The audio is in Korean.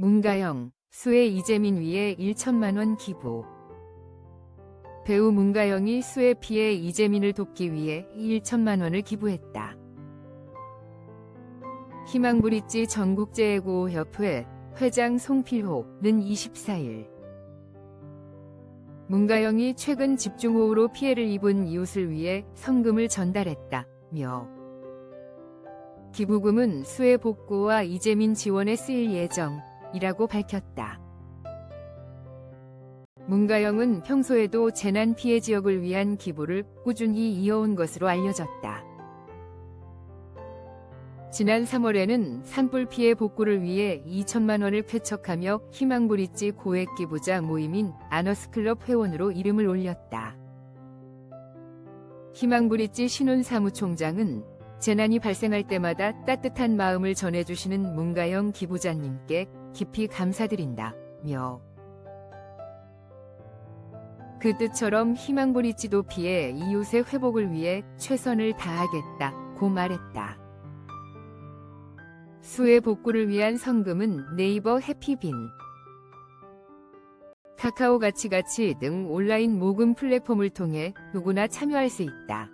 문가영, 수혜 이재민 위에 1천만원 기부. 배우 문가영이 수혜 피해 이재민을 돕기 위해 1천만원을 기부했다. 희망브릿지 전국재해구호협회 회장 송필호는 24일 문가영이 최근 집중호우로 피해를 입은 이웃을 위해 성금을 전달했다며 기부금은 수해 복구와 이재민 지원에 쓰일 예정 이라고 밝혔다. 문가영은 평소에도 재난 피해 지역을 위한 기부를 꾸준히 이어온 것으로 알려졌다. 지난 3월에는 산불 피해 복구를 위해 2천만 원을 쾌척하며 희망브릿지 고액 기부자 모임인 아너스클럽 회원으로 이름을 올렸다. 희망브릿지 신훈 사무총장은 재난이 발생할 때마다 따뜻한 마음을 전해주시는 문가영 기부자님께 깊이 감사드린다 며 그 뜻처럼 희망브릿지도 피해 이웃의 회복을 위해 최선을 다하겠다 고 말했다. 수해 복구를 위한 성금은 네이버 해피빈, 카카오 가치가치 등 온라인 모금 플랫폼을 통해 누구나 참여할 수 있다.